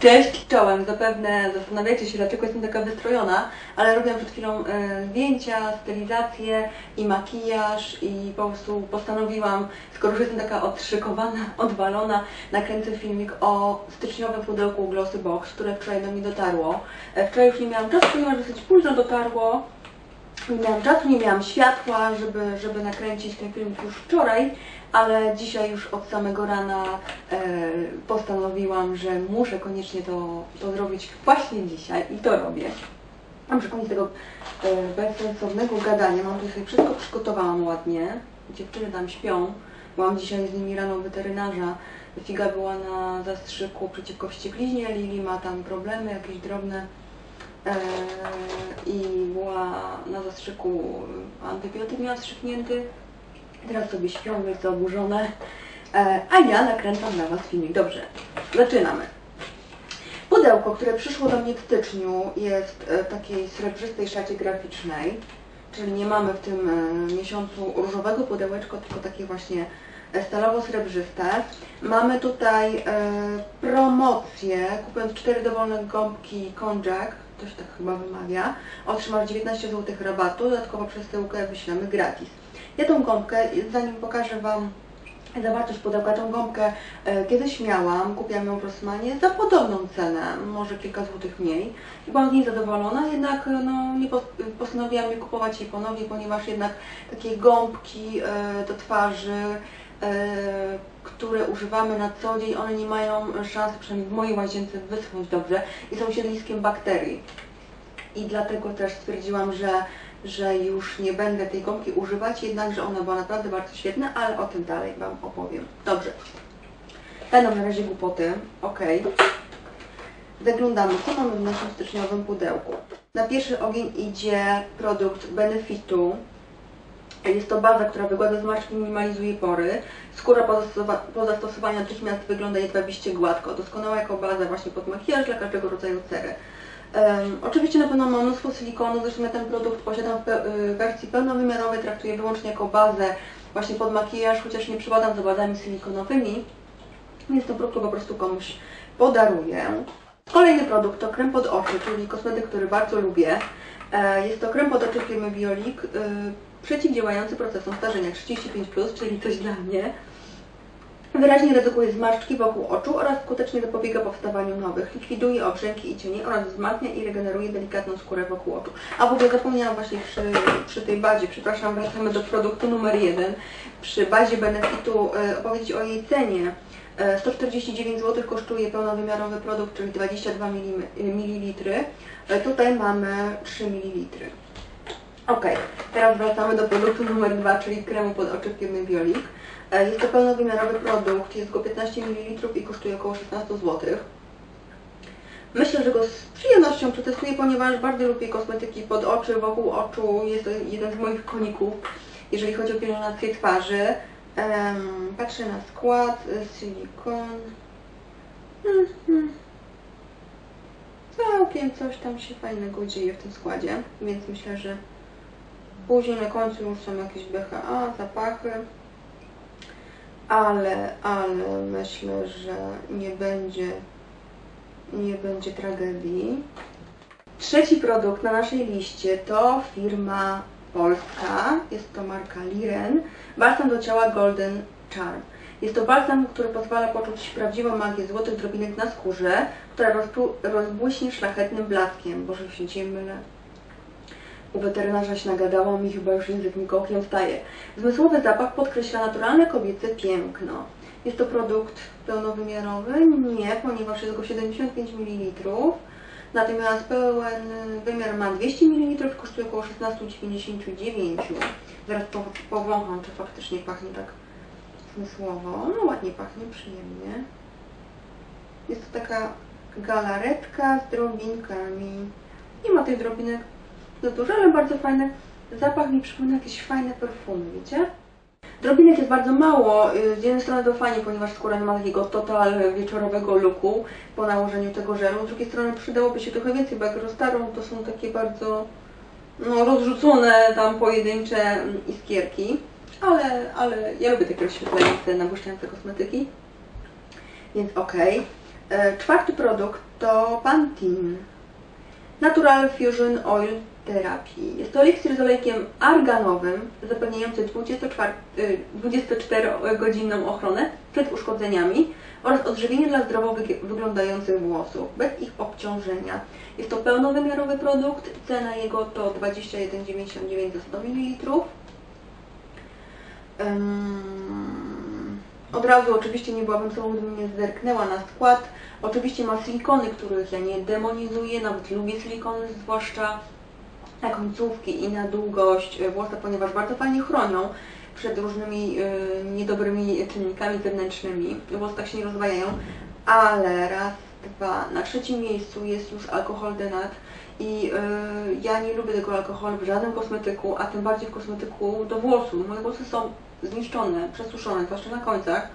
Cześć, czołem. Zapewne zastanawiacie się, dlaczego jestem taka wystrojona, ale robiłam przed chwilą e, zdjęcia, stylizację i makijaż i po prostu postanowiłam, skoro już jestem taka odszykowana, odwalona, nakręcę filmik o styczniowym pudełku Glossy Box, które wczoraj do mnie dotarło. E, wczoraj już nie miałam czasu, ponieważ dosyć późno dotarło. Nie miałam czasu, nie miałam światła, żeby, żeby nakręcić ten filmik już wczoraj, ale dzisiaj już od samego rana e, postanowiłam, że muszę koniecznie to, to zrobić właśnie dzisiaj i to robię. Mam koniec tego e, bezsensownego gadania, mam tu sobie wszystko przygotowałam ładnie. Dziewczyny tam śpią, byłam dzisiaj z nimi rano weterynarza. Figa była na zastrzyku przeciwko wściekliźnie, Lili ma tam problemy jakieś drobne i była na zastrzyku, antybiotyk miała strzyknięty. Teraz sobie śpią, jest zaburzone, e, a ja nakręcam dla Was filmik. Dobrze, zaczynamy. Pudełko, które przyszło do mnie w styczniu jest e, w takiej srebrzystej szacie graficznej, czyli nie mamy w tym e, miesiącu różowego pudełeczka, tylko takie właśnie e, stalowo-srebrzyste. Mamy tutaj e, promocję, kupując cztery dowolne gąbki konjac, to się tak chyba wymawia, otrzymasz 19 zł rabatu, dodatkowo przesyłkę wyślemy gratis. Ja tą gąbkę, zanim pokażę Wam zawartość pudełka, tą gąbkę e, kiedyś miałam, kupiłam ją w Rossmanie za podobną cenę, może kilka złotych mniej i byłam z niej zadowolona, jednak e, no, nie pos- postanowiłam nie kupować jej ponownie, ponieważ jednak takie gąbki e, do twarzy, które używamy na co dzień, one nie mają szansy, przynajmniej w mojej łazience, wyschnąć dobrze i są siedliskiem bakterii. I dlatego też stwierdziłam, że że już nie będę tej gąbki używać, jednakże ona była naprawdę bardzo świetna, ale o tym dalej Wam opowiem. Dobrze. Będą na razie głupoty. Ok. Zaglądamy, co mamy w naszym styczniowym pudełku. Na pierwszy ogień idzie produkt Benefitu. Jest to baza, która wygładza zmarszczki, minimalizuje pory. Skóra po, zastosowa- po zastosowaniu natychmiast wygląda jedwabiście gładko. Doskonała jako baza właśnie pod makijaż dla każdego rodzaju cery. Um, oczywiście na pewno ma mnóstwo silikonu, zresztą ja ten produkt posiadam w y, wersji pełnowymiarowej, traktuję wyłącznie jako bazę właśnie pod makijaż, chociaż nie przykładam za bazami silikonowymi, więc ten produkt po prostu komuś podaruję. Kolejny produkt to krem pod oczy, czyli kosmetyk, który bardzo lubię. E, Jest to krem pod oczy firmy Biolik, y, przeciwdziałający procesom starzenia 35+, czyli coś dla mnie. Wyraźnie redukuje zmarszczki wokół oczu oraz skutecznie zapobiega powstawaniu nowych. Likwiduje obrzęki i cienie oraz wzmacnia i regeneruje delikatną skórę wokół oczu. A w ogóle zapomniałam właśnie przy, przy tej bazie, przepraszam, wracamy do produktu numer jeden. Przy bazie Benefitu e, opowiedzieć o jej cenie. E, 149 zł kosztuje pełnowymiarowy produkt, czyli 22 ml. E, Tutaj mamy 3 ml. Ok, teraz wracamy do produktu numer dwa, czyli kremu pod oczy firmy Biolik. E, Jest to pełnowymiarowy produkt, jest go 15 ml i kosztuje około 16 zł. Myślę, że go z przyjemnością przetestuję, ponieważ bardzo lubię kosmetyki pod oczy, wokół oczu. Jest to jeden z moich koników, jeżeli chodzi o pielęgnację twarzy. Em, patrzę na skład, y, silikon. Mhm. Całkiem coś tam się fajnego dzieje w tym składzie, więc myślę, że później na końcu już są jakieś BHA, zapachy ale, ale myślę, że nie będzie, nie będzie tragedii. Trzeci produkt na naszej liście to firma polska, jest to marka Liren, balsam do ciała Golden Charm. Jest to balsam, który pozwala poczuć prawdziwą magię złotych drobinek na skórze, która rozbłyśnie szlachetnym blaskiem. Boże, się dzisiaj mylę. U weterynarza się nagadało mi, chyba już język mi kołkiem staje. Zmysłowy zapach podkreśla naturalne kobiece piękno. Jest to produkt pełnowymiarowy? Nie, ponieważ jest go 75 ml. Natomiast pełen wymiar ma 200 ml, kosztuje około 16,99. Zaraz po, powącham, czy faktycznie pachnie tak zmysłowo. No ładnie pachnie, przyjemnie. Jest to taka galaretka z drobinkami. Nie ma tych drobinek za dużo, ale bardzo fajny. Zapach mi przypomina jakieś fajne perfumy, wiecie? Drobinek jest bardzo mało, y, z jednej strony to fajnie, ponieważ skóra nie ma takiego total wieczorowego looku po nałożeniu tego żelu, z drugiej strony przydałoby się trochę więcej, bo jak roztarą to są takie bardzo no, rozrzucone tam pojedyncze mm, iskierki, ale, ale ja lubię takie rozświetlające, nabłyszczające kosmetyki, więc okej. E, czwarty produkt to Pantene Natural Fusion Oil Therapy. Jest to eliksir z olejkiem arganowym zapewniający 24, y, 24-godzinną ochronę przed uszkodzeniami oraz odżywienie dla zdrowo wyg- wyglądających włosów, bez ich obciążenia. Jest to pełnowymiarowy produkt, cena jego to 21,99 za 100 ml. Ym, Od razu oczywiście nie byłabym sobą, gdybym nie zerknęła na skład. Oczywiście ma silikony, których ja nie demonizuję, nawet lubię silikony, zwłaszcza na końcówki i na długość y, włosa, ponieważ bardzo fajnie chronią przed różnymi y, niedobrymi czynnikami zewnętrznymi. Włosy tak się nie rozwajają, ale raz, dwa, na trzecim miejscu jest już alkohol denat i y, ja nie lubię tego alkoholu w żadnym kosmetyku, a tym bardziej w kosmetyku do włosów. Moje włosy są zniszczone, przesuszone, zwłaszcza na końcach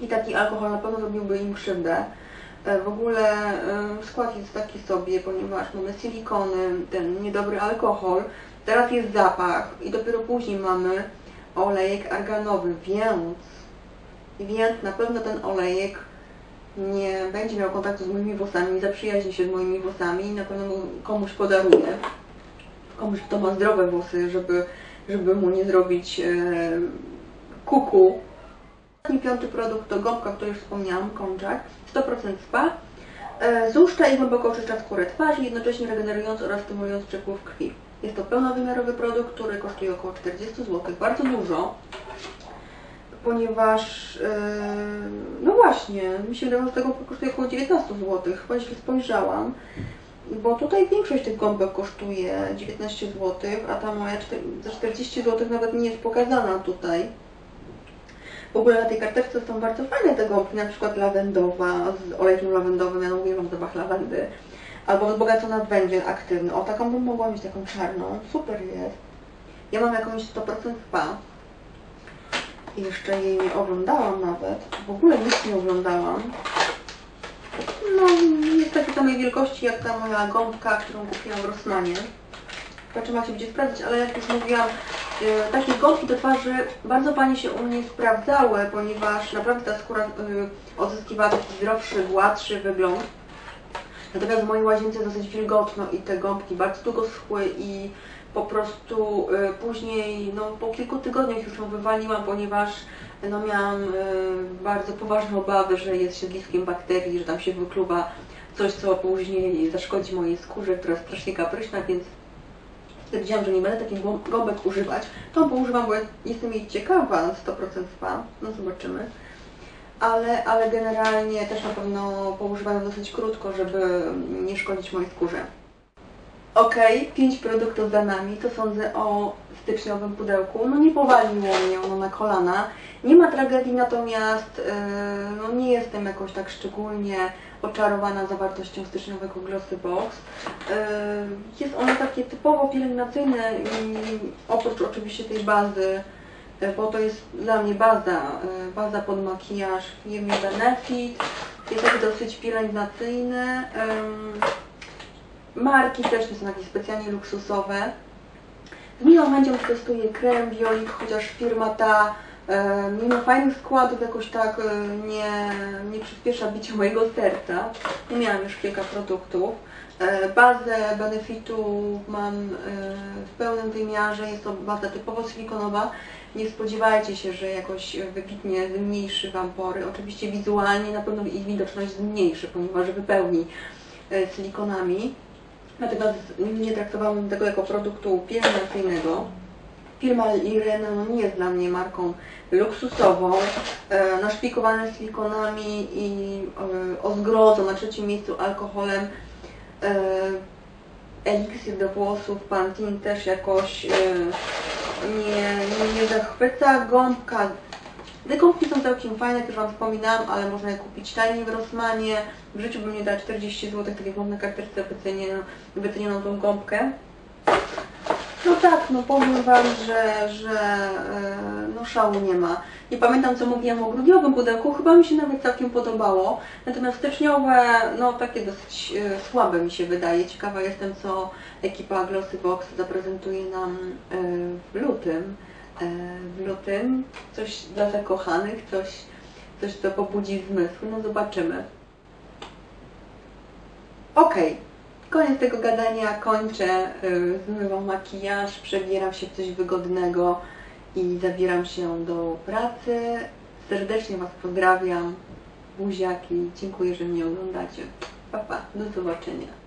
i taki alkohol na pewno zrobiłby im krzywdę. E, W ogóle e, skład jest taki sobie, ponieważ mamy silikony, ten niedobry alkohol, teraz jest zapach i dopiero później mamy olejek arganowy, więc, więc na pewno ten olejek nie będzie miał kontaktu z moimi włosami, nie zaprzyjaźni się z moimi włosami i na pewno komuś podaruję. Komuś, kto ma zdrowe włosy, żeby, żeby mu nie zrobić e, kuku. Ostatni piąty produkt to gąbka, o której już wspomniałam, konczak, 100% spa. E, Złuszcza i głęboko oczyszcza skórę twarzy, jednocześnie regenerując oraz stymulując przepływ krwi. Jest to pełnowymiarowy produkt, który kosztuje około 40 zł, bardzo dużo, ponieważ, e, no właśnie, mi się wydawało, że tego kosztuje około 19 zł, chyba źle spojrzałam, bo tutaj większość tych gąbek kosztuje 19 zł, a ta moja za 40 zł nawet nie jest pokazana tutaj. W ogóle na tej karteczce są bardzo fajne te gąbki, na przykład lawendowa z olejkiem lawendowym, ja lubię mam zapach lawendy. Albo wzbogacona w węgiel aktywny. O, taką bym mogła mieć, taką czarną. Super jest. Ja mam jakąś 100% spa. Jeszcze jej nie oglądałam nawet. W ogóle nic nie oglądałam. No, jest takiej samej wielkości jak ta moja gąbka, którą kupiłam w Rossmanie. Znaczy macie gdzie sprawdzić, ale jak już mówiłam, takie gąbki do twarzy bardzo Pani się u mnie sprawdzały, ponieważ naprawdę ta skóra e, odzyskiwała taki zdrowszy, gładszy wygląd. Natomiast w mojej łazience dosyć wilgotno i te gąbki bardzo długo schły i po prostu e, później, no po kilku tygodniach już ją wywaliłam, ponieważ no miałam e, bardzo poważne obawy, że jest siedliskiem bakterii, że tam się wykluwa coś, co później zaszkodzi mojej skórze, która jest strasznie kapryśna, więc stwierdziłam, że nie będę takich gą- gąbek używać. Tą poużywam, bo jestem jej ciekawa, 100% spa, no zobaczymy. Ale, ale generalnie też na pewno poużywam dosyć krótko, żeby nie szkodzić mojej skórze. Ok, 5 produktów za nami, to sądzę o styczniowym pudełku. No nie powaliło mnie ono na kolana. Nie ma tragedii, natomiast yy, no nie jestem jakoś tak szczególnie oczarowana zawartością styczniowego Glossy Box. Yy, Jest ono takie typowo pielęgnacyjne i oprócz oczywiście tej bazy, yy, bo to jest dla mnie baza, baza pod makijaż firmy Benefit. Jest takie dosyć pielęgnacyjne. Yy, Marki też nie są jakieś specjalnie luksusowe. W Milan będzie testuję krem Biolik, chociaż firma ta e, mimo fajnych składów jakoś tak e, nie, nie przyspiesza bicia mojego serca. Ja miałam już kilka produktów. E, bazę Benefitu mam e, w pełnym wymiarze, jest to baza typowo silikonowa. Nie spodziewajcie się, że jakoś wybitnie zmniejszy Wam pory. Oczywiście wizualnie na pewno ich widoczność zmniejszy, ponieważ wypełni e, silikonami. Natomiast nie traktowałam tego jako produktu pielęgnacyjnego. Firma Irena no nie jest dla mnie marką luksusową, e, naszpikowane silikonami i e, na trzecim miejscu alkoholem. E, eliksir do włosów Pantene też jakoś e, nie, nie, nie zachwyca. Gąbka gąbki są całkiem fajne, już Wam wspominałam, ale można je kupić taniej w Rossmanie. W życiu bym nie dała 40 zł, tak jak mam na karteczce wycenioną, wycenioną tą gąbkę. No tak, no powiem Wam, że, że e, no szału nie ma. Nie pamiętam co mówiłam o grudniowym pudełku, chyba mi się nawet całkiem podobało. Natomiast styczniowe, no takie dosyć e, słabe mi się wydaje. Ciekawa jestem co ekipa Glossy Box zaprezentuje nam e, w lutym. E, w lutym coś dla zakochanych, coś, coś co pobudzi zmysł. No zobaczymy. Okej, koniec tego gadania, kończę, y, zmywam makijaż, przebieram się w coś wygodnego i zabieram się do pracy. Serdecznie Was pozdrawiam, buziaki, dziękuję, że mnie oglądacie. Pa, pa, do zobaczenia.